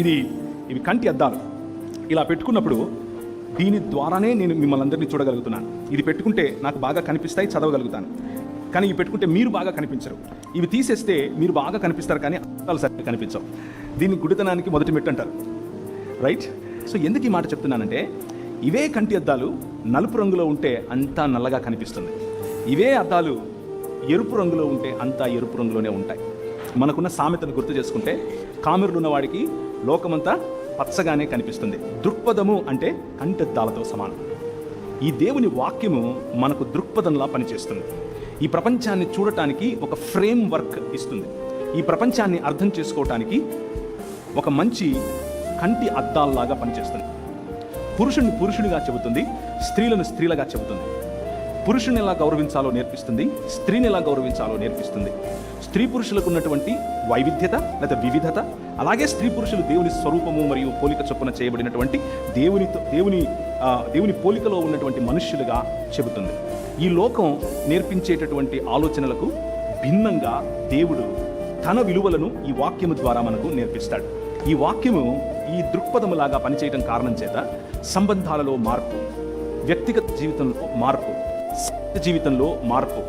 ఇది ఇవి కంటి అద్దాలు. ఇలా పెట్టుకున్నప్పుడు దీని ద్వారానే నేను మిమ్మల్ని అందరినీ చూడగలుగుతున్నాను. ఇది పెట్టుకుంటే నాకు బాగా కనిపిస్తాయి చదవగలుగుతాను. కానీ ఇవి పెట్టుకుంటే మీరు బాగా కనిపించరు. ఇవి తీసేస్తే మీరు బాగా కనిపిస్తారు కానీ అద్దాలు సరిగ్గా కనిపించవు. దీన్ని గుడితనానికి మొదటి మెట్టు అంటారు. రైట్ సో ఎందుకు ఈ మాట చెప్తున్నానంటే ఇవే కంటి అద్దాలు నలుపు రంగులో ఉంటే అంతా నల్లగా కనిపిస్తుంది. ఇవే అద్దాలు ఎరుపు రంగులో ఉంటే అంతా ఎరుపు రంగులోనే ఉంటాయి. మనకున్న సామెతను గుర్తు చేసుకుంటే కామెరులు ఉన్నవాడికి లోకమంతా పచ్చగానే కనిపిస్తుంది. దృక్పథము అంటే కంటెద్దాలతో సమానం. ఈ దేవుని వాక్యము మనకు దృక్పథంలా పనిచేస్తుంది. ఈ ప్రపంచాన్ని చూడటానికి ఒక ఫ్రేమ్ వర్క్ ఇస్తుంది. ఈ ప్రపంచాన్ని అర్థం చేసుకోవటానికి ఒక మంచి కంటి అద్దాల్లాగా పనిచేస్తుంది. పురుషుణ్ణి పురుషుడిగా చెబుతుంది స్త్రీలను స్త్రీలుగా చెబుతుంది. పురుషుని ఎలా గౌరవించాలో నేర్పిస్తుంది స్త్రీని ఎలా గౌరవించాలో నేర్పిస్తుంది. స్త్రీ పురుషులకు ఉన్నటువంటి వైవిధ్యత లేదా వివిధత అలాగే స్త్రీ పురుషులు దేవుని స్వరూపము మరియు పోలిక చొప్పున చేయబడినటువంటి దేవునితో దేవుని దేవుని పోలికలో ఉన్నటువంటి మనుష్యులుగా చెబుతుంది. ఈ లోకం నేర్పించేటటువంటి ఆలోచనలకు భిన్నంగా దేవుడు తన విలువలను ఈ వాక్యము ద్వారా మనకు నేర్పిస్తాడు. ఈ వాక్యము ఈ దృక్పథములాగా పనిచేయడం కారణం చేత సంబంధాలలో మార్పు వ్యక్తిగత జీవితంలో మార్పు జీవితంలో మార్పు.